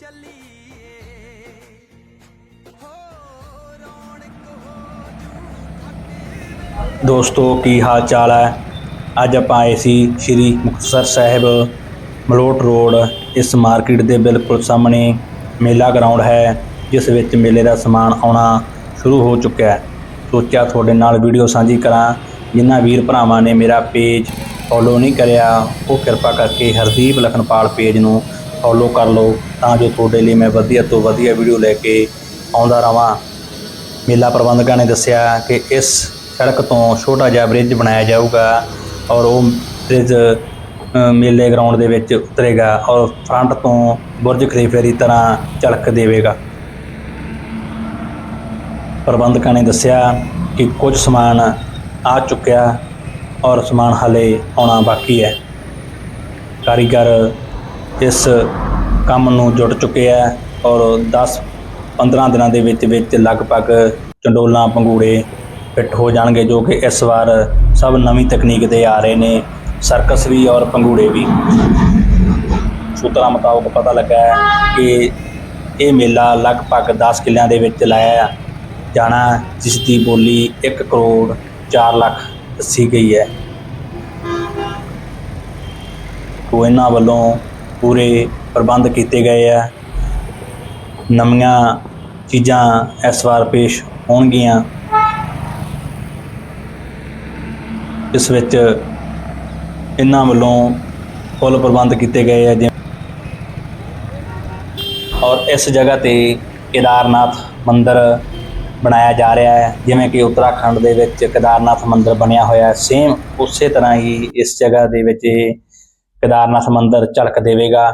ਚੱਲੀਏ। ਦੋਸਤੋ, ਕੀ ਹਾਲ ਚਾਲ ਹੈ? ਅੱਜ ਆਪਾਂ ਆਏ ਸੀ ਸ਼੍ਰੀ ਮੁਕਤਸਰ ਸਾਹਿਬ, ਮਲੋਟ ਰੋਡ, ਇਸ ਮਾਰਕੀਟ ਦੇ ਬਿਲਕੁਲ ਸਾਹਮਣੇ ਮੇਲਾ ਗਰਾਊਂਡ ਹੈ, ਜਿਸ ਵਿੱਚ ਮੇਲੇ ਦਾ ਸਮਾਨ ਆਉਣਾ ਸ਼ੁਰੂ ਹੋ ਚੁੱਕਿਆ ਹੈ। ਸੋਚਿਆ ਤੁਹਾਡੇ ਨਾਲ ਵੀਡੀਓ ਸਾਂਝੀ ਕਰਾਂ, ਜਿਨ੍ਹਾਂ ਵੀਰ ਭਰਾਵਾਂ ਨੇ ਮੇਰਾ ਪੇਜ ਫੋਲੋ ਨਹੀਂ ਕਰਿਆ, ਉਹ ਕਿਰਪਾ ਕਰਕੇ ਹਰਦੀਪ ਲਖਨਪਾਲ ਪੇਜ ਨੂੰ ਫੋਲੋ ਕਰ ਲਓ ਤਾਂ ਜੋ ਤੁਹਾਡੇ ਲਈ ਮੈਂ ਵਧੀਆ ਤੋਂ ਵਧੀਆ ਵੀਡੀਓ ਲੈ ਕੇ ਆਉਂਦਾ ਰਵਾਂ ਮੇਲਾ ਪ੍ਰਬੰਧਕਾਂ ਨੇ ਦੱਸਿਆ ਕਿ ਇਸ ਸੜਕ ਤੋਂ ਛੋਟਾ ਜਿਹਾ ਬ੍ਰਿਜ ਬਣਾਇਆ ਜਾਊਗਾ ਔਰ ਉਹ ਬ੍ਰਿਜ ਮੇਲੇ ਗਰਾਊਂਡ ਦੇ ਵਿੱਚ ਉਤਰੇਗਾ ਔਰ ਫਰੰਟ ਤੋਂ ਬੁਰਜ ਖਲੀਫੇ ਦੀ ਤਰ੍ਹਾਂ ਝਲਕ ਦੇਵੇਗਾ। ਪ੍ਰਬੰਧਕਾਂ ਨੇ ਦੱਸਿਆ ਕਿ ਕੁਝ ਸਮਾਨ ਆ ਚੁੱਕਿਆ ਔਰ ਸਮਾਨ ਹਲੇ ਆਉਣਾ ਬਾਕੀ ਹੈ। ਕਾਰੀਗਰ ਇਸ ਕੰਮ ਨੂੰ ਜੁੜ ਚੁੱਕੇ ਹੈ ਔਰ 10 15 ਦਿਨਾਂ ਦੇ ਵਿੱਚ ਵਿੱਚ ਲਗਭਗ ਚੰਡੋਲਾਂ, ਪੰਗੂੜੇ ਫਿੱਟ ਹੋ ਜਾਣਗੇ ਜੋ ਕਿ ਇਸ ਵਾਰ ਸਭ ਨਵੀਂ ਤਕਨੀਕ ਦੇ ਆ ਰਹੇ ਨੇ, ਸਰਕਸ ਵੀ ਔਰ ਪੰਗੂੜੇ ਵੀ। ਸੂਤਰਾਂ ਮੁਤਾਬਕ ਪਤਾ ਲੱਗਾ ਹੈ ਕਿ ਇਹ ਮੇਲਾ ਲਗਭਗ 10 ਕਿੱਲਿਆਂ ਦੇ ਵਿੱਚ ਲਾਇਆ ਜਾਣਾ, ਜਿਸ ਦੀ ਬੋਲੀ 1 ਕਰੋੜ 4 ਲੱਖ ਦੱਸੀ ਗਈ ਹੈ। ਤੋਂ ਇਹਨਾਂ ਵੱਲੋਂ ਪੂਰੇ ਪ੍ਰਬੰਧ ਕੀਤੇ ਗਏ ਆ। ਨਵੀਆਂ ਚੀਜ਼ਾਂ ਇਸ ਵਾਰ ਪੇਸ਼ ਹੋਣਗੀਆਂ। ਇਸ ਵਿੱਚ ਇਹਨਾਂ ਵੱਲੋਂ ਫੁੱਲ ਪ੍ਰਬੰਧ ਕੀਤੇ ਗਏ ਆ ਜਿਵੇਂ ਔਰ ਇਸ ਜਗ੍ਹਾ ਤੇ ਕੇਦਾਰਨਾਥ ਮੰਦਿਰ ਬਣਾਇਆ ਜਾ ਰਿਹਾ ਹੈ। ਜਿਵੇਂ ਕਿ ਉੱਤਰਾਖੰਡ ਦੇ ਵਿੱਚ ਕੇਦਾਰਨਾਥ ਮੰਦਿਰ ਬਣਿਆ ਹੋਇਆ ਹੈ। ਸੇਮ ਉਸੇ ਤਰ੍ਹਾਂ ਹੀ ਇਸ ਜਗ੍ਹਾ ਦੇ ਵਿੱਚ ਇਹ ਕੇਦਾਰਨਾਥ ਮੰਦਿਰ ਝਲਕ ਦੇਵੇਗਾ।